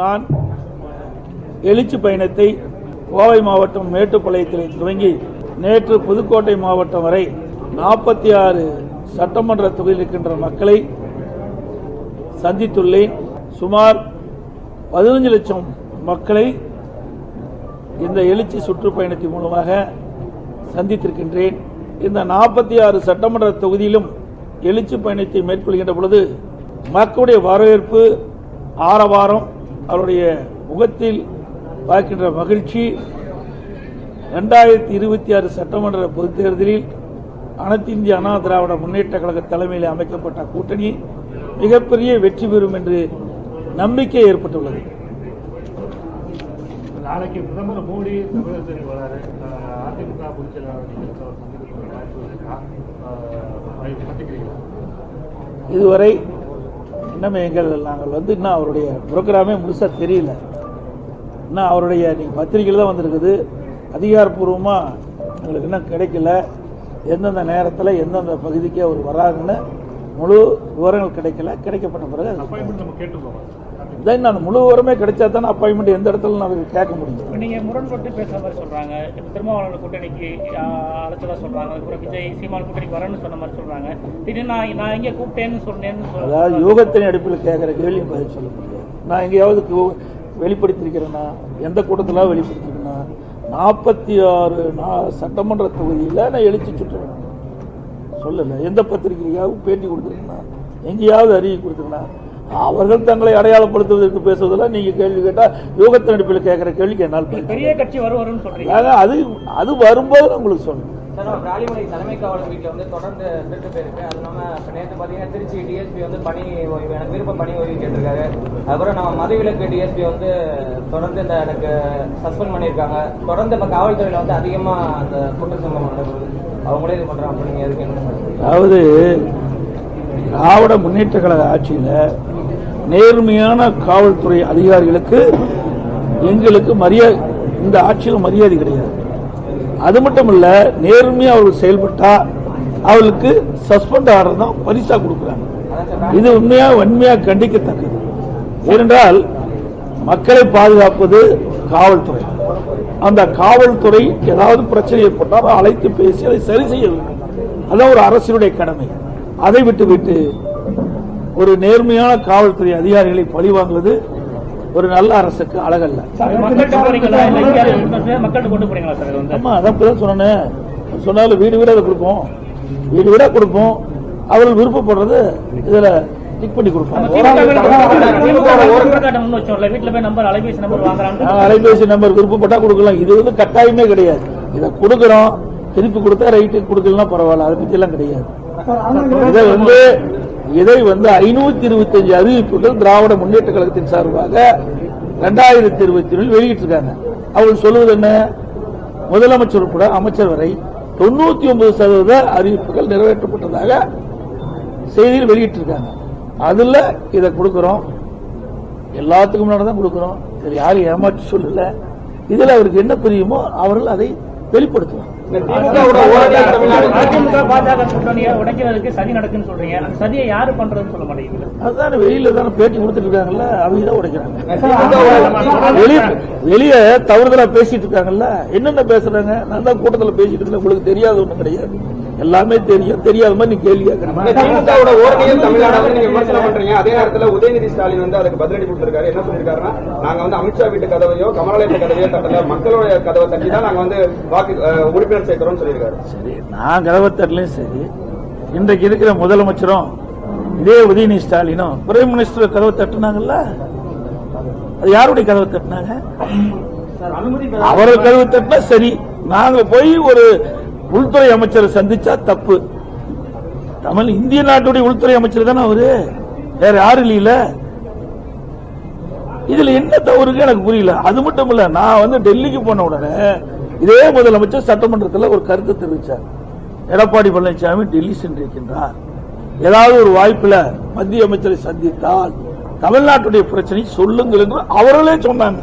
நான் எழுச்சி பயணத்தை கோவை மாவட்டம் மேட்டுப்பாளையத்தில் துவங்கி நேற்று புதுக்கோட்டை மாவட்டம் வரை நாற்பத்தி ஆறு சட்டமன்ற தொகுதியில் இருக்கின்ற மக்களை சந்தித்துள்ளேன். சுமார் பதினஞ்சு லட்சம் மக்களை இந்த எழுச்சி சுற்றுப்பயணத்தின் மூலமாக சந்தித்திருக்கின்றேன். இந்த நாற்பத்தி ஆறு சட்டமன்ற தொகுதியிலும் எழுச்சி பயணத்தை மேற்கொள்கின்ற பொழுது மக்களுடைய வரவேற்பு ஆரவாரம் அவருடைய முகத்தில் பார்க்கின்ற மகிழ்ச்சி இரண்டாயிரத்தி இருபத்தி ஆறு சட்டமன்ற பொதுத் தேர்தலில் அனைத்து இந்திய அண்ணா திராவிட முன்னேற்ற கழக தலைமையில் அமைக்கப்பட்ட கூட்டணி மிகப்பெரிய வெற்றி பெறும் என்று நம்பிக்கை ஏற்பட்டுள்ளது. நாளைக்கு பிரதமர் மோடி வராரு. அஹ் அதிமுக இதுவரை இன்னும் எங்கள் நாங்கள் வந்து இன்னும் அவருடைய புரோகிராமே முழுசாக தெரியல. இன்னும் அவருடைய நீங்கள் பத்திரிகையில் தான் வந்திருக்குது. அதிகாரப்பூர்வமாக எங்களுக்கு இன்னும் கிடைக்கல. எந்தெந்த நேரத்தில் எந்தெந்த பகுதிக்கு அவர் வராங்கன்னு முழு விவரங்கள் கிடைக்கல. கிடைக்கப்பட்ட பிறகு அப்பாயின்மெண்ட் நம்ம கேட்டுருக்கோம் தென் அந்த முழு விவரமே கிடைச்சா தான் அப்பாயின்மெண்ட் எந்த இடத்துல நான் கேட்க முடியும்? இப்ப நீங்க முரண்பட்டு பேசுற மாதிரி சொல்றாங்க. திருமாவளவன் கூட்டணிக்கு அழைச்சதா சொல்றாங்க. அதுக்கப்புறம் விஜய் சீமான் கூட்டணிக்கு வரேன்னு சொன்ன மாதிரி சொல்றாங்க. திடீர்னு நான் நான் எங்க கூப்பிட்டேன்னு சொன்னேன்னு அதாவது யூகத்தின் அடிப்பில் கேட்குற கேள்வி பதில் சொல்ல முடியாது. நான் எங்கேயாவது வெளிப்படுத்தியிருக்கிறேன்னா எந்த கூட்டத்தில் வெளிப்படுத்திருக்கேன்னா நாற்பத்தி ஆறு நா சட்டமன்ற தொகுதியில் நான் எழுச்சி சுற்றுறேன் சொல்லலை. எந்த பத்திரிகையாவது பேட்டி கொடுத்துருக்கேன்னா எங்கேயாவது அறிக்கை கொடுத்துருக்கேன்னா அவர்கள் தங்களை அடையாளப்படுத்துவதற்கு பேசுவதெல்லாம் நீங்கள் கேள்வி கேட்டால் யூகத்தின் அடிப்பில் கேட்குற கேள்விக்கு என்னால் பெரிய கட்சி வருவாருன்னு சொல்றீங்க. அது அது வரும்போது நான் உங்களுக்கு நம்ம ராலிமலை தலைமை காவலர் வீட்டில் வந்து தொடர்ந்து திருட்டு போயிருக்கு அது இல்லாமல் நேற்று பார்த்தீங்கன்னா திருச்சி டிஎஸ்பி வந்து பணி ஓய்வு எனக்கு விருப்ப பணி ஓய்வு கேட்டிருக்காரு. அதுக்கப்புறம் நம்ம மதுவிலக்கு டிஎஸ்பி வந்து தொடர்ந்து இந்த எனக்கு சஸ்பெண்ட் பண்ணியிருக்காங்க. தொடர்ந்து இப்போ காவல்துறையில் வந்து அதிகமாக அந்த குற்ற சம்பவம் நடக்குது. அவங்களே இது பண்ணுறாங்க அப்போ நீங்கள் எதுக்கு என்ன? அதாவது திராவிட முன்னேற்ற கழக ஆட்சியில் நேர்மையான காவல்துறை அதிகாரிகளுக்கு எங்களுக்கு மரியாதை இந்த ஆட்சியில் மரியாதை கிடையாது. அது மட்டும் இல்ல நேர்மையா அவர்கள் செயல்பட்டா அவளுக்கு சஸ்பெண்ட் ஆர்டர் தான் பரிசா கொடுக்குறாங்க. இது உண்மையா வன்மையா கண்டிக்கத்தக்கது. ஏனென்றால் மக்களை பாதுகாப்பது காவல்துறை. அந்த காவல்துறை ஏதாவது பிரச்சனை ஏற்பட்டால் அழைத்து பேசி அதை சரி செய்ய வேண்டும். அதான் ஒரு அரசினுடைய கடமை. அதை விட்டுவிட்டு ஒரு நேர்மையான காவல்துறை அதிகாரிகளை பழிவாங்குவது ஒரு நல்ல அரசுக்கு அழகல்ல. ஆமா அதான் சொன்னேன். சொன்னாலும் வீடு வீடா அதை கொடுப்போம். வீடு வீடா கொடுப்போம். அவர்கள் விருப்பப்படுறது இதுல டிக் பண்ணி கொடுப்போம். அலைபேசி நம்பர் விருப்பப்பட்டா கொடுக்கலாம். இது வந்து கட்டாயமே கிடையாது. இதை கொடுக்கறோம். திருப்பி கொடுத்தா ரைட்டு கொடுக்கலாம் பரவாயில்ல. அதை பத்தி எல்லாம் கிடையாது இதை வந்து இதை வந்து ஐநூத்தி இருபத்தஞ்சு அறிவிப்புகள் திராவிட முன்னேற்ற கழகத்தின் சார்பாக ரெண்டாயிரத்தி இருபத்தி ஒன்றில் வெளியிட்டிருக்காங்க. அவர்கள் சொல்லுவது என்ன? முதலமைச்சர் உட்பட அமைச்சர் வரை தொண்ணூத்தி ஒன்பது சதவீத அறிவிப்புகள் நிறைவேற்றப்பட்டதாக செய்தியில் வெளியிட்டிருக்காங்க. அதுல இதை கொடுக்கிறோம். எல்லாத்துக்கும் முன்னாடி தான் கொடுக்கிறோம். இதில் யாரும் ஏமாற்றி சொல்லல. இதுல அவருக்கு என்ன தெரியுமோ அவர்கள் அதை வெளிப்படுத்துவாங்க. அதிமுக பாஜக கூட்டணியை உடைக்கிறதுக்கு சதி நடக்குன்னு சொல்றீங்க. அந்த சதியை யாரு பண்றதுன்னு சொல்ல மாட்டேங்குது. அதுதானே வெளியில தானே பேட்டி கொடுத்துட்டு இருக்காங்கல்ல அவங்க தான் உடைக்கிறாங்க. வெளிய வெளிய தவறுதலா பேசிட்டு இருக்காங்கல்ல என்னென்ன பேசுறாங்க? நான் தான் கூட்டத்துல பேசிட்டு இருக்கேன் உங்களுக்கு தெரியாத ஒண்ணும் கிடையாது. எல்லாமே தெரியும் தெரியாத மாதிரி நீ கேள்வி திமுகவோட ஓரணியும் தமிழ்நாடு விமர்சனம் பண்றீங்க. அதே நேரத்துல உதயநிதி ஸ்டாலின் வந்து அதுக்கு பதிலடி கொடுத்திருக்காரு. என்ன சொல்லிருக்காருன்னா நாங்க வந்து அமித்ஷா வீட்டு கதவையோ கமலாலயத்து கதவையோ தட்டல மக்களுடைய கதவை தட்டி தான் நாங்க வந்து வாக்கு அஹ், சேர்க்கிறோம் சொல்லியிருக்காரு. சரி நான் கதவத்தரலையும் சரி இன்றைக்கு இருக்கிற முதலமைச்சரும் இதே உதயநிதி ஸ்டாலினும் பிரைம் மினிஸ்டர் கதவை தட்டுனாங்கல்ல? அது யாருடைய கதவை தட்டினாங்க? அவர்கள் கதவை தட்டினா சரி. நாங்க போய் ஒரு உள்துறை அமைச்சரை சந்திச்சா தப்பு. தமிழ் இந்திய நாட்டுடைய உள்துறை அமைச்சர் தானே அவரு? வேற யாரும் இல்லையில? இதுல என்ன தவறுக்கு எனக்கு புரியல. அது மட்டும் இல்ல நான் வந்து டெல்லிக்கு போன உடனே இதே முதலமைச்சர் சட்டமன்றத்தில் ஒரு கருத்து தெரிவிச்சார். எடப்பாடி பழனிசாமி டெல்லி சென்றிருக்கின்றார். ஏதாவது ஒரு வாய்ப்புல மத்திய அமைச்சரை சந்தித்தால் தமிழ்நாட்டுடைய பிரச்சனை சொல்லுங்கள் என்று அவர்களே சொன்னாங்க.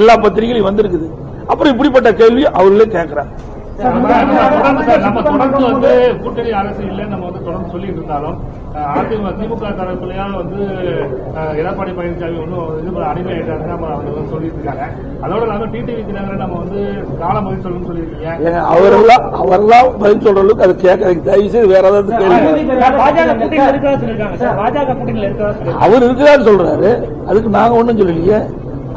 எல்லா பத்திரிகையிலும் வந்திருக்குது. அப்புறம் இப்படிப்பட்ட கேள்வி அவர்களே கேட்கிறாங்க நம்ம நம்ம தொடர்ந்து வந்து கூட்டணி அரசு இல்லைன்னு நம்ம வந்து தொடர்ந்து சொல்லிட்டு இருந்தாலும் அதிமுக திமுக தரப்புலயா வந்து எடப்பாடி பழனிசாமி ஒன்றும் இது அடிமை ஆயிட்டாருன்னு நம்ம அவங்க வந்து சொல்லிட்டு இருக்காங்க. அதோட இல்லாம டிடிவி தினகரன் நம்ம வந்து காலம் பதில் சொல்லணும்னு சொல்லியிருக்கீங்க அவரெல்லாம் அவரெல்லாம் பதில் சொல்ற அளவுக்கு அது கேட்கறதுக்கு தயவு செய்து வேற ஏதாவது பாஜக அவர் இருக்கிறாரு சொல்றாரு. அதுக்கு நாங்க ஒண்ணும் சொல்லலையே.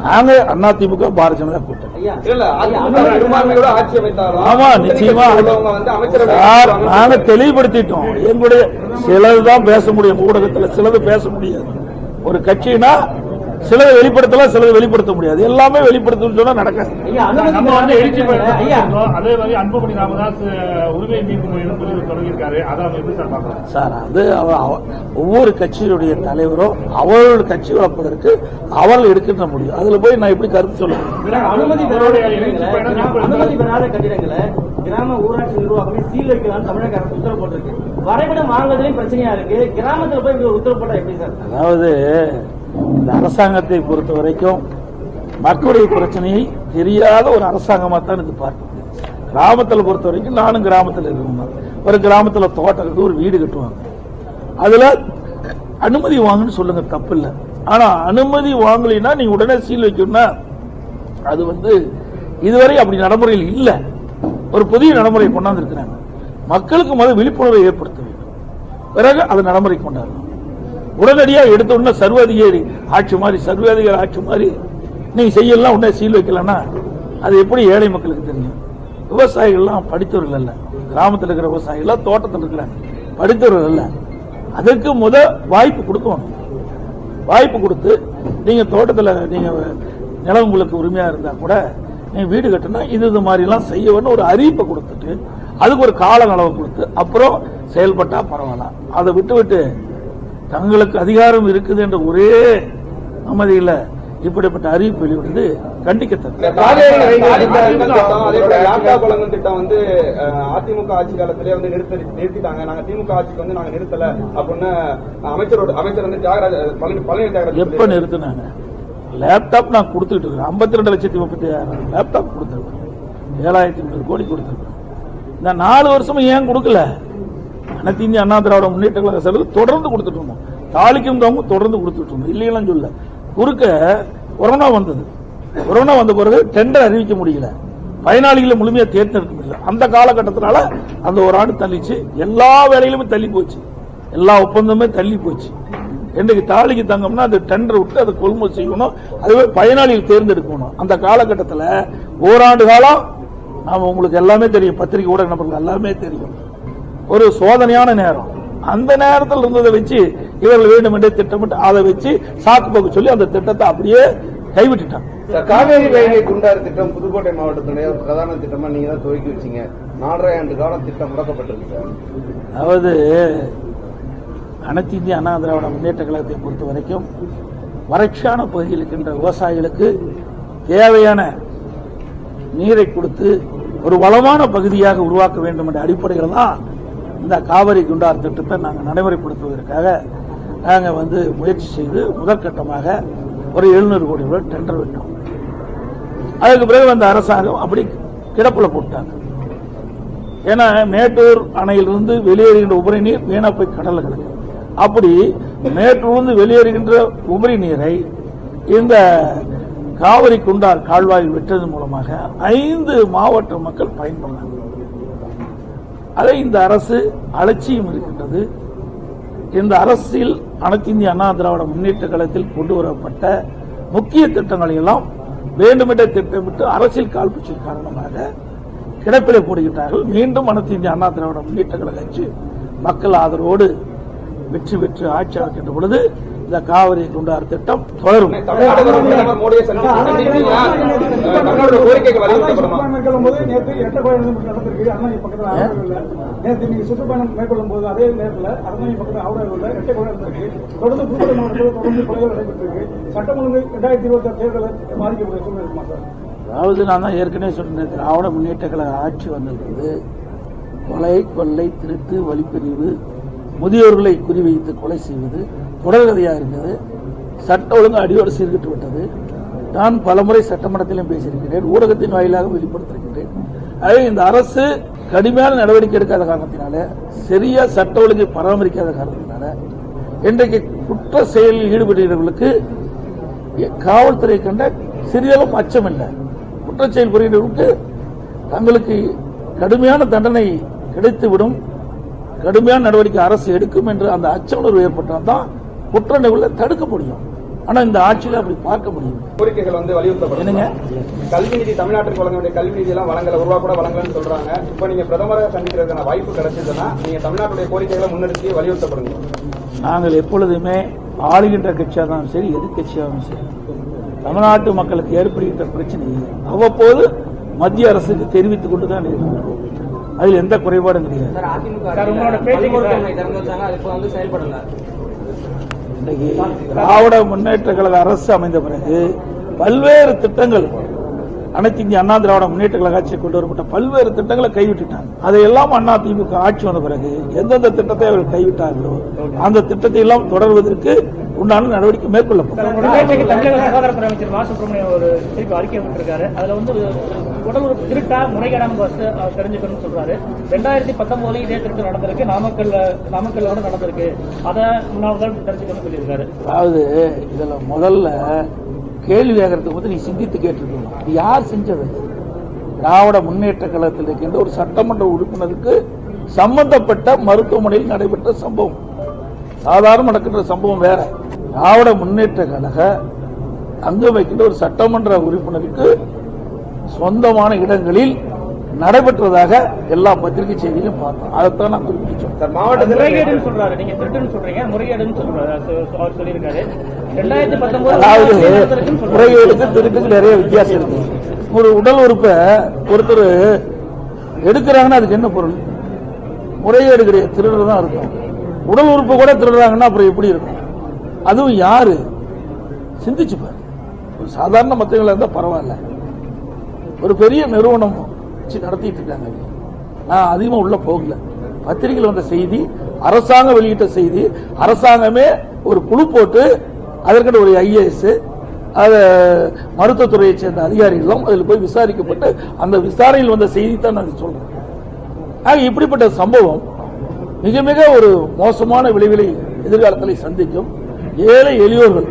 நாங்க அதிமுக பாரதிய ஜனதா கூட்டணி. ஆமா நிச்சயமா. நாங்க தெளிவுபடுத்திட்டோம். எங்களுடைய சிலதுதான் பேச முடியும். ஊடகத்துல சிலது பேச முடியாது. ஒரு கட்சினா சிலது வெளிப்படுத்தலாம் சிலது வெளிப்படுத்த முடியாது. எல்லாமே வெளிப்படுத்தணும்னு சொன்னா நடக்காது அதே மாதிரி அன்புமணி ராமதாஸ் உரிமை மீட்பு மையம் சொல்லி தொடங்கியிருக்காரு. அதை அவங்க எப்படி சார் அது ஒவ்வொரு கட்சியுடைய தலைவரும் அவர்களுடைய கட்சி வளர்ப்பதற்கு அவர்கள் எடுக்கின்ற முடியும் அதுல போய் நான் எப்படி கருத்து சொல்லுவேன்? அனுமதி பெறாத கட்டிடங்களை, கிராம- ஊராட்சி நிர்வாகமே சீல் வைக்கலாம் தமிழக அரசு உத்தரவு போட்டிருக்கு. வரைபடம் வாங்குறதுலயும் பிரச்சனையா இருக்கு. கிராமத்துல போய் உத்தரவு போட்டா எப்படி சார்? அதாவது இந்த அரசாங்கத்தை பொறுத்த வரைக்கும் மக்களுடைய பிரச்சனையை தெரியாத ஒரு அரசாங்கமாக தான் இது பார்க்க கிராமத்தில் பொறுத்த வரைக்கும் நானும் கிராமத்தில் இருக்கணும் ஒரு கிராமத்தில் தோட்டம் இருக்கு ஒரு வீடு கட்டுவாங்க. அதில் அனுமதி வாங்குன்னு சொல்லுங்க தப்பு இல்லை. ஆனால் அனுமதி வாங்கலைன்னா நீங்க உடனே சீல் வைக்கணும்னா அது வந்து இதுவரை அப்படி நடைமுறையில் இல்லை. ஒரு புதிய நடைமுறை கொண்டாந்து இருக்கிறாங்க மக்களுக்கு முதல் விழிப்புணர்வை ஏற்படுத்த வேண்டும். பிறகு அதை நடைமுறை கொண்டாடணும். உடனடியா எடுத்த உடனே சர்வாதிகாரி ஆட்சி மாதிரி சர்வாதிகாரி ஆட்சி மாதிரி நீங்க செய்யலாம் உடனே சீல் வைக்கலன்னா அது எப்படி ஏழை மக்களுக்கு தெரியும்? விவசாயிகள்லாம் படித்தவர்கள் அல்ல. கிராமத்தில் இருக்கிற விவசாயிகள்லாம் தோட்டத்தில் இருக்கிறாங்க படித்தவர்கள் அல்ல. அதுக்கு முத வாய்ப்பு கொடுக்கணும். வாய்ப்பு கொடுத்து நீங்க தோட்டத்தில் நீங்க நிலம் உங்களுக்கு உரிமையா இருந்தா கூட நீங்கள் வீடு கட்டினா இது இது மாதிரிலாம் எல்லாம் செய்ய ஒரு அறிவிப்பை கொடுத்துட்டு அதுக்கு ஒரு கால அளவு கொடுத்து அப்புறம் செயல்பட்டா பரவாயில்ல. அதை விட்டு விட்டு தங்களுக்கு அதிகாரம் இருக்குது என்ற ஒரே அமைதியில் இப்படிப்பட்ட அறிவிப்பு வெளியிடுவது கண்டிக்கத்தக்கது. திட்டம், வந்து அதிமுக ஆட்சி காலத்திலே வந்து நிறுத்தி நிறுத்திட்டாங்க. நாங்க திமுக ஆட்சிக்கு வந்து நாங்க நிறுத்தல அப்படின்னு அமைச்சரோட அமைச்சர் வந்து தியாகராஜ பழனி தியாகராஜ் எப்ப நிறுத்தினாங்க? லேப்டாப் நான் கொடுத்துட்டு ஐம்பத்தி ரெண்டு லட்சத்தி முப்பத்தி ஆயிரம் லேப்டாப் கொடுத்துருக்கேன் ஏழாயிரத்தி ஐம்பது கோடி கொடுத்துருக்கேன் இந்த நாலு வருஷமா ஏன் கொடுக்கல? அனைத்து இந்திய அண்ணா திராவிட முன்னேற்ற கழக செலவு தொடர்ந்து கொடுத்துட்டு இருந்தோம். தாலிக்கும் தவங்க தொடர்ந்து கொடுத்துட்டு இருந்தோம். இல்லையெல்லாம் சொல்ல. குறுக்க கொரோனா வந்தது. கொரோனா வந்த பிறகு டெண்டர் அறிவிக்க முடியல. பயனாளிகளை முழுமையா தேர்ந்தெடுக்க முடியல. அந்த காலகட்டத்தினால அந்த ஒரு ஆண்டு தள்ளிச்சு. எல்லா வேலையிலுமே தள்ளி போச்சு. எல்லா ஒப்பந்தமே தள்ளி போச்சு. இன்றைக்கு தாலிக்கு தங்கம்னா அது டெண்டர் விட்டு அதை கொள்முதல் செய்யணும். அதுவே பயனாளிகள் தேர்ந்தெடுக்கணும். அந்த காலகட்டத்தில் ஓராண்டு காலம் நாம உங்களுக்கு எல்லாமே தெரியும். பத்திரிகை ஊடக நபர்கள் எல்லாமே தெரியும். ஒரு சோதனையான நேரம். அந்த நேரத்தில் இருந்ததை வச்சு இவர்கள் வேண்டும் என்றே திட்டமிட்டு அதை வச்சு சாக்கு போக்கு சொல்லி அந்த திட்டத்தை அப்படியே கைவிட்டுட்டாங்க. காவேரி வைகை குண்டாறு திட்டம் புதுக்கோட்டை மாவட்டத்துடைய ஒரு பிரதான திட்டமா நீங்க தான் துவக்கி வச்சீங்க. நாலரை ஆண்டு காலம் திட்டம் முடக்கப்பட்டிருக்கு அதாவது அனைத்து இந்திய அண்ணா திராவிட முன்னேற்ற கழகத்தை பொறுத்த வரைக்கும் வறட்சியான பகுதியில் இருக்கின்ற விவசாயிகளுக்கு தேவையான நீரை கொடுத்து ஒரு வளமான பகுதியாக உருவாக்க வேண்டும் என்ற அடிப்படையில் தான் இந்த காவிரி குண்டார் திட்டத்தை நாங்கள் நடைமுறைப்படுத்துவதற்காக நாங்கள் வந்து முயற்சி செய்து முதற்கட்டமாக ஒரு எழுநூறு கோடி ரூபாய் டெண்டர் விட்டோம். அதுக்கு பிறகு அந்த அரசாங்கம் அப்படி கிடப்புல போட்டாங்க. ஏன்னா மேட்டூர் அணையிலிருந்து வெளியேறுகின்ற உபரி நீர் வீணா போய் கடலில் கிடக்கு. அப்படி மேட்டூர்ந்து வெளியேறுகின்ற உபரி நீரை இந்த காவிரி குண்டார் கால்வாயில் விட்டதன் மூலமாக ஐந்து மாவட்ட மக்கள் பயன்படுறாங்க அதை இந்த அரசு அலட்சியம் இருக்கின்றது. இந்த அரசில் அனைத்து இந்திய அண்ணா திராவிட முன்னேற்ற கழகத்தில் கொண்டு வரப்பட்ட முக்கிய திட்டங்களை எல்லாம் வேண்டுமென்றே திட்டமிட்டு அரசியல் காழ்ப்புச்சின் காரணமாக கிடப்பிலே போடுகின்றார்கள். மீண்டும் அனைத்து இந்திய அண்ணா திராவிட முன்னேற்ற கழக கட்சி மக்கள் ஆதரவோடு வெற்றி பெற்று ஆட்சி அமைக்கின்ற பொழுது இந்த காவிரி குண்டார் திட்டம் தொடரும். சுற்றுப்பயணம் மேற்கொள்ளும் போது அதே நேரத்தில் அரணாங்கி பக்கத்தில் ஆவடியில் எட்டப்பாளையம் நடந்திருக்கு. தொடர்ந்து புதுக்கோட்டை மாவட்டத்தில் தொடர்ந்து கொலைகள் நடைபெற்றிருக்கு. சட்டம் ஒழுங்கு இரண்டாயிரத்தி இருபத்தி ஆறு தேர்தலை பாதிக்கக்கூடிய சூழ்நிலை இருக்குமா சார்? அதாவது நான் தான் ஏற்கனவே சொன்னேன் திராவிட முன்னேற்ற கழக ஆட்சி வந்தது கொலை கொள்ளை திருட்டு வழிப்பிரிவு முதியோர்களை குறிவைத்து கொலை செய்வது தொடர்கதையாக இருந்தது. சட்ட ஒழுங்கு அடியோடு சீர்கிட்டு விட்டது. நான் பலமுறை சட்டமன்றத்திலும் பேசியிருக்கிறேன். ஊடகத்தின் வாயிலாக வெளிப்படுத்திருக்கிறேன் அதே இந்த அரசு கடுமையான நடவடிக்கை எடுக்காத காரணத்தினால சரியா சட்ட ஒழுங்கை பராமரிக்காத காரணத்தினால இன்றைக்கு குற்ற செயலில் ஈடுபடுகிறவர்களுக்கு காவல்துறை கண்ட சிறிதளவும் அச்சம் இல்லை. குற்றச்செயல் புரிகிறவர்களுக்கு தங்களுக்கு கடுமையான தண்டனை கிடைத்துவிடும். கடுமையான நடவடிக்கை அரசு எடுக்கும் என்று அந்த அச்ச உணர்வு ஏற்பட்டால் தான் குற்ற நிகழ்வுகளை தடுக்க முடியும். ஆனா இந்த ஆட்சியில் அப்படி பார்க்க முடியும். கோரிக்கைகள் வந்து வலியுறுத்தப்படும். என்னங்க? கல்வி நிதி தமிழ்நாட்டுக்கு வழங்க வேண்டிய கல்வி நிதி எல்லாம் வழங்கல. ஒரு ரூபா கூட வழங்கலன்னு சொல்றாங்க. இப்போ நீங்க பிரதமரை சந்திக்கிறதுக்கான வாய்ப்பு கிடைச்சதுன்னா நீங்க தமிழ்நாட்டுடைய கோரிக்கைகளை முன்னெடுத்து வலியுறுத்தப்படுங்க. நாங்கள் எப்பொழுதுமே ஆளுகின்ற கட்சியாகவும் சரி எதிர்கட்சியாகவும் சரி தமிழ்நாட்டு மக்களுக்கு ஏற்படுகின்ற பிரச்சனையை அவ்வப்போது மத்திய அரசுக்கு தெரிவித்துக் கொண்டு தான் இருக்கிறோம். அதில் எந்த குறைபாடும் கிடையாது. திராவிட முன்னேற்ற கழக அரசு அமைந்த பிறகு பல்வேறு திட்டங்கள் அனைத்து இந்திய அண்ணா திராவிட முன்னேற்ற கழக ஆட்சியில் கொண்டு வரப்பட்ட பல்வேறு திட்டங்களை கைவிட்டுட்டாங்க. அதையெல்லாம் அண்ணா திமுக ஆட்சி வந்த பிறகு எந்தெந்த திட்டத்தை அவர்கள் கைவிட்டார்களோ அந்த திட்டத்தை எல்லாம் தொடர்வதற்கு உண்டான நடவடிக்கை மேற்கொள்ளப்படும் ஒரு உடல் உறுப்பு திருட்டா முறைகேடான பஸ் தெரிஞ்சுக்கணும்னு சொல்றாரு. ரெண்டாயிரத்தி பத்தொன்பதுல இதே திருட்டு நடந்திருக்கு. நாமக்கல்ல நாமக்கல்ல கூட நடந்திருக்கு. அதை முன்னாள் தெரிஞ்சுக்கணும்னு சொல்லியிருக்காரு. அதாவது இதுல முதல்ல கேள்வி கேட்கறதுக்கு வந்து நீ சிந்தித்து கேட்டிருக்கணும். இது யார் செஞ்சது? திராவிட முன்னேற்ற கழகத்தில் இருக்கின்ற ஒரு சட்டமன்ற உறுப்பினருக்கு சம்பந்தப்பட்ட மருத்துவமனையில் நடைபெற்ற சம்பவம். சாதாரண நடக்கின்ற சம்பவம் வேற. திராவிட முன்னேற்ற கழக அங்கு வைக்கின்ற ஒரு சட்டமன்ற உறுப்பினருக்கு சொந்தமான இடங்களில் நடைபெற்றதாக எல்லா பத்திரிகை செய்தியிலும் பார்த்தோம். அதைத்தான் நான் குறிப்பிட்டோம் மாவட்டத்தில் முறைகேடுன்னு சொல்றாரு. நீங்க திருட்டுன்னு சொல்றீங்க. முறைகேடுன்னு சொல்றாரு. அவர் அவர் சொல்லியிருக்காரு. ரெண்டாயிரத்தி பத்தொன்பது. முறைகேடுக்கு திருட்டுக்கு நிறைய வித்தியாசம் இருக்கு. ஒரு உடல் உறுப்பை ஒருத்தர் எடுக்கிறாங்கன்னா அதுக்கு என்ன பொருள்? முறைகேடு கிடையாது. திருடுறது தான் இருக்கும். உடல் உறுப்பு கூட திருடுறாங்கன்னா அப்புறம் எப்படி இருக்கும்? அதுவும் யாரு? சிந்திச்சு பாரு. ஒரு சாதாரண மத்தவங்களா இருந்தா பரவாயில்ல. ஒரு பெரிய நிறுவனம் வச்சு நடத்திட்டு இருக்காங்க. நான் அதிகமா உள்ள போகல. பத்திரிகையில் வந்த செய்தி அரசாங்கம் வெளியிட்ட செய்தி அரசாங்கமே ஒரு குழு போட்டு அதற்கென ஒரு ஐஏஎஸ் அத மருத்துவத்துறையை சேர்ந்த அதிகாரிகளும் அதில் போய் விசாரிக்கப்பட்டு அந்த விசாரணையில் வந்த செய்தி தான் நான் சொல்றேன். ஆக இப்படிப்பட்ட சம்பவம் மிக மிக ஒரு மோசமான விளைவுகளை எதிர்காலத்தில் சந்திக்கும். ஏழை எளியோர்கள்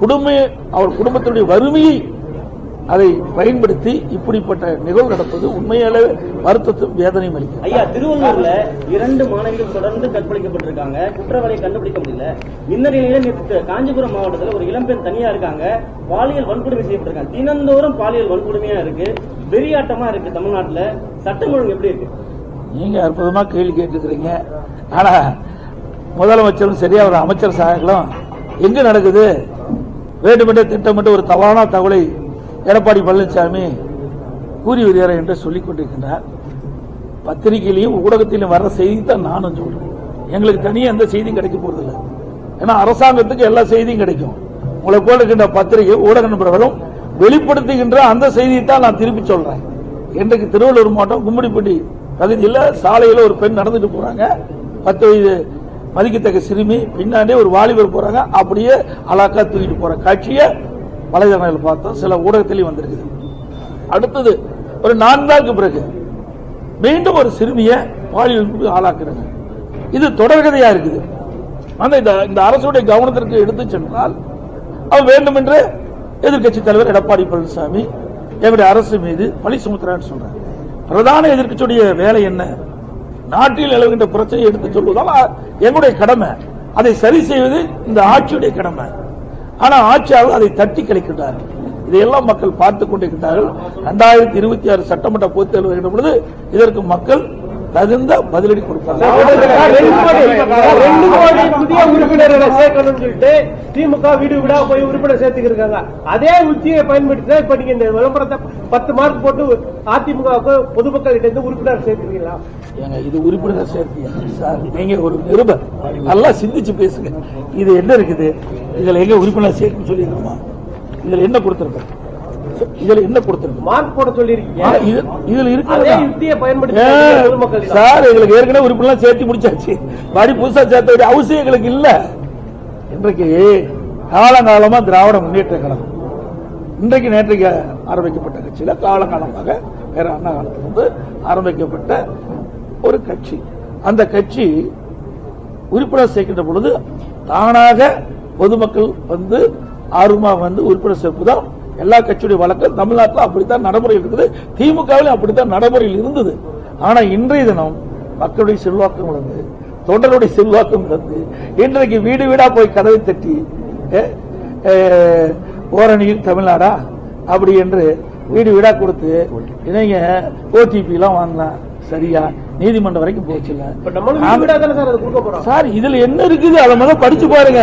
குடும்ப அவர் குடும்பத்தினுடைய வறுமையை அதை பயன்படுத்தி இப்படிப்பட்ட நிகழ்வு நடப்பது உண்மையாலே வருத்தத்தும் வேதனையும் அளிக்கும் ஐயா திருவள்ளூர்ல இரண்டு மாணவிகள் தொடர்ந்து கற்பழிக்கப்பட்டிருக்காங்க. குற்றவாளியை கண்டுபிடிக்க முடியல. இந்த நிலையில காஞ்சிபுரம் மாவட்டத்துல ஒரு இளம்பெண் தனியா இருக்காங்க. பாலியல் வன்கொடுமை செய்யப்பட்டிருக்காங்க. தினந்தோறும் பாலியல் வன்கொடுமையா இருக்கு. வெறியாட்டமா இருக்கு தமிழ்நாட்டுல. சட்டம் ஒழுங்கு எப்படி இருக்கு? நீங்க அற்புதமா கேள்வி கேட்டுக்கிறீங்க ஆனா முதலமைச்சரும் சரியா ஒரு அமைச்சர் சகாக்களும் எங்க நடக்குது? வேண்டுமென்ற திட்டமிட்டு ஒரு தவறான தகவலை எடப்பாடி பழனிசாமி கூறி வருகிறார் என்று சொல்லிக் கொண்டிருக்கின்றார். பத்திரிகையிலையும் ஊடகத்திலையும் வர்ற செய்தி தான் நானும் சொல்றேன். எங்களுக்கு தனியாக எந்த செய்தியும் கிடைக்க போறதில்லை. ஏன்னா அரசாங்கத்துக்கு எல்லா செய்தியும் கிடைக்கும். உங்களை போடுகின்ற பத்திரிகை ஊடக நண்பர்களும் வெளிப்படுத்துகின்ற அந்த செய்தியை தான் நான் திருப்பி சொல்றேன். இன்றைக்கு திருவள்ளூர் மாவட்டம் கும்மிடிப்பட்டி பகுதியில் சாலையில் ஒரு பெண் நடந்துட்டு போறாங்க. பத்து வயது மதிக்கத்தக்க சிறுமி பின்னாடியே ஒரு வாலிபர் போறாங்க அப்படியே அலாக்கா தூக்கிட்டு போற காட்சியை வலைதளங்களில் பார்த்தோம். சில ஊடகத்திலையும் வந்திருக்குது. அடுத்தது ஒரு நான்கு நாளுக்கு பிறகு மீண்டும் ஒரு சிறுமியை பாலியலுக்கு ஆளாக்குறாங்க. இது தொடர்கதையா இருக்குது. ஆனால் இந்த இந்த அரசுடைய கவனத்திற்கு எடுத்து சென்றால் அவர் வேண்டுமென்று எதிர்க்கட்சி தலைவர் எடப்பாடி பழனிசாமி எங்களுடைய அரசு மீது பழி சுமத்துறான்னு சொல்றாங்க பிரதான எதிர்க்கட்சியுடைய வேலை என்ன? நாட்டில் நிலவுகின்ற பிரச்சனையை எடுத்து சொல்வதால் எங்களுடைய கடமை. அதை சரி செய்வது இந்த ஆட்சியுடைய கடமை. ஆனா ஆட்சியாளர் அதை தட்டி கழிக்கின்றார். இதையெல்லாம் மக்கள் பார்த்துக் கொண்டிருக்கிறார்கள் இரண்டாயிரத்தி இருபத்தி ஆறு சட்டமன்ற பொதுத் தேர்தல் வருகின்ற பொழுது இதற்கு மக்கள் தகுந்த பதிலடி கொடுப்பாங்க ரெண்டு கோடி புதிய உறுப்பினர்களை சேர்க்கணும்னு சொல்லிட்டு திமுக வீடு வீடா போய் உறுப்பினர் சேர்த்துக்கிருக்காங்க அதே உத்தியை பயன்படுத்தி தான் இப்ப நீங்க இந்த விளம்பரத்தை பத்து மார்க் போட்டு அதிமுகவுக்கு பொதுமக்கள் கிட்ட இருந்து உறுப்பினர் சேர்த்துக்கிறீங்களா? ஏங்க இது உறுப்பினர் சேர்த்தியா? சார் நீங்க ஒரு நிருபர். நல்லா சிந்திச்சு பேசுங்க. இது என்ன இருக்குது? இதுல எங்க உறுப்பினர் சேர்க்கணும் சொல்லியிருக்கோமா? இதுல என்ன கொடுத்திருக்கோம்? இதுல என்ன கொடுத்திருக்கோம் மார்க் போட இது- இதுல இருக்கிறது? யுக்தியை பயன்படுத்தி சார் எங்களுக்கு ஏற்கனவே உறுப்பினர் சேர்த்து முடிச்சாச்சு. மறுபடி புதுசா சேர்த்த வேண்டிய அவசியம் எங்களுக்கு இல்ல. இன்றைக்கு காலங்காலமா திராவிட முன்னேற்ற கழகம். இன்றைக்கு நேற்றைக்கு ஆரம்பிக்கப்பட்ட கட்சியில காலகாலமாக வேற அண்ணா காலத்திலிருந்து ஆரம்பிக்கப்பட்ட ஒரு கட்சி. அந்த கட்சி உறுப்பினர் சேர்க்கின்ற பொழுது தானாக பொதுமக்கள் வந்து ஆர்வமாக வந்து உறுப்பினர் சேர்ப்பு தான் எல்லா கட்சியுடைய வழக்கம் தமிழ்நாட்டில் அப்படித்தான் நடைமுறையில் இருக்குது. திமுகவிலும் அப்படித்தான் நடைமுறையில் இருந்தது. ஆனா இன்றைய தினம் மக்களுடைய செல்வாக்கம் இழந்து தொண்டருடைய செல்வாக்கம் இழந்து இன்றைக்கு வீடு வீடா போய் கதவை தட்டி ஓரணியில் தமிழ்நாடா? அப்படி என்று வீடு வீடா கொடுத்து இணைங்க ஓடிபி எல்லாம் வாங்கினா சரியா? நீதிமன்றம் வரைக்கும் போறோம்? சார் இதுல என்ன இருக்குது? அதை முதல்ல படிச்சு பாருங்க.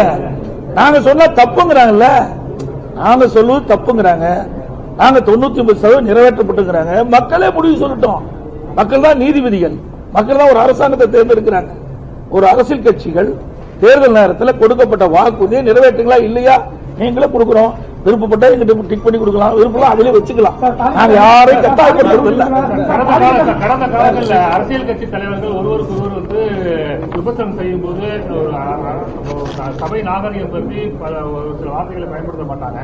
நாங்க சொன்னா தப்புங்கிறாங்கல்ல. நாங்க சொல்லுவது தப்புங்கிறாங்க. நாங்க தொண்ணூத்தி ஒன்பது சதவீதம் நிறைவேற்றப்பட்டுங்கிறாங்க. மக்களே முடிவு சொல்லட்டும். மக்கள் தான் நீதிபதிகள். மக்கள் தான் ஒரு அரசாங்கத்தை தேர்ந்தெடுக்கிறாங்க. ஒரு அரசியல் கட்சிகள் தேர்தல் நேரத்தில் கொடுக்கப்பட்ட வாக்குறுதியை நிறைவேற்றுங்களா இல்லையா? நீங்களே கொடுக்குறோம் விருப்பப்பட்டா எங்கிட்ட டிக் பண்ணி கொடுக்கலாம். விருப்பம் அதிலே வச்சுக்கலாம். நாங்க யாரையும் கட்டாயப்படுத்துறது இல்லை. கடந்த கால கடந்த காலங்கள்ல அரசியல் கட்சி தலைவர்கள் ஒருவருக்கு ஒருவர் வந்து விமர்சனம் செய்யும் போது சபை நாகரிகம் பற்றி பல ஒரு சில வார்த்தைகளை பயன்படுத்த மாட்டாங்க.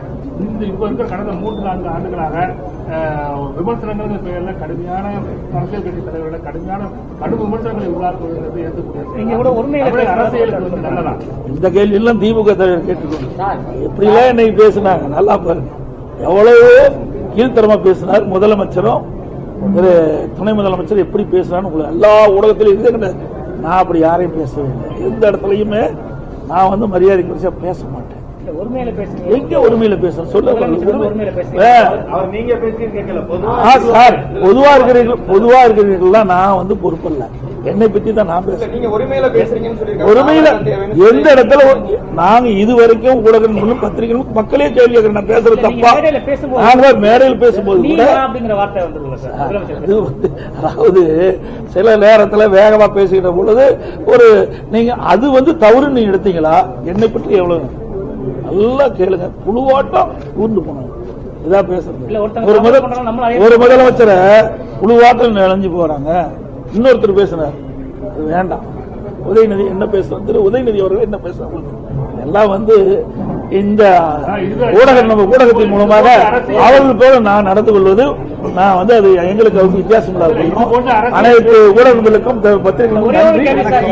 இந்த இப்ப இருக்கிற கடந்த மூன்று நான்கு ஆண்டுகளாக விமர்சனங்கள் பெயர்ல கடுமையான அரசியல் கட்சி தலைவர்களை கடுமையான கடும் விமர்சனங்களை உள்ளாக்குவது ஏற்றுக்கூடிய நீங்க கூட உண்மையில தமிழக பேசுறது அரசியலுக்கு நல்லதா? இந்த கேள்வி எல்லாம் திமுக தலைவர் கேட்டுக்கணும் எப்படிலாம் இன்னைக்கு பேசினாங்க? நல்லா பாருங்க. எவ்வளவு கீழ்த்தரமா பேசினார் முதலமைச்சரும் திரு துணை முதலமைச்சர் எப்படி பேசுறான்னு உங்களுக்கு எல்லா ஊடகத்திலும் இருக்கு நான் அப்படி யாரையும் பேசவே இல்லை. எந்த இடத்துலயுமே நான் வந்து மரியாதை குறிச்சா பேச மாட்டேன். இல்ல, உண்மையில பேசுங்க. எங்க சொல்ல அவர் நீங்க பேசி கேட்கல சார் பொதுவா இருக்கிறீர்கள் பொதுவா இருக்கிறீர்கள்லாம் நான் வந்து பொறுப்பல்ல. என்னை பத்தி தான் நான் பேசுறேன். நீங்க பேசுறீங்கன்னு. ஒருமையில எந்த இடத்துல நாங்க இது வரைக்கும் ஊடகங்களும் பத்திரிகைகளும் மக்களே கேள்வி கேட்கிறேன் நான் பேசுறது இல்ல, தப்பா? நாங்க மேடையில் பேசும்போது நீங்க கூட அப்படிங்கிற வார்த்தை வந்துருக்குல்ல சார். முதலமைச்சர் அது வந்து அதாவது சில நேரத்துல வேகமா பேசுகிற பொழுது ஒரு நீங்க அது வந்து தவறு நீங்க எடுத்தீங்களா? என்னை பற்றி எவ்வளவு? நல்லா கேளுங்க. புழுவாட்டம் ஊர்ந்து போனாங்க. இதா பேசுறது. ஒரு முதல் ஒரு முதலமைச்சரை புழுவாட்டம் நினைஞ்சு போறாங்க. இன்னொருத்தர் பேசினார் அது வேண்டாம். உதயநிதி என்ன பேசுறாங்க திரு உதயநிதி அவர்கள் என்ன பேசுறாங்க எல்லாம் வந்து இந்த ஊடக நம்ம ஊடகத்தின் மூலமாக அவர்கள் போல நான் நடந்து கொள்வது நான் வந்து அது எங்களுக்கு வித்தியாசம் அனைத்து ஊடகங்களுக்கும் பத்திரிகைகளுக்கும்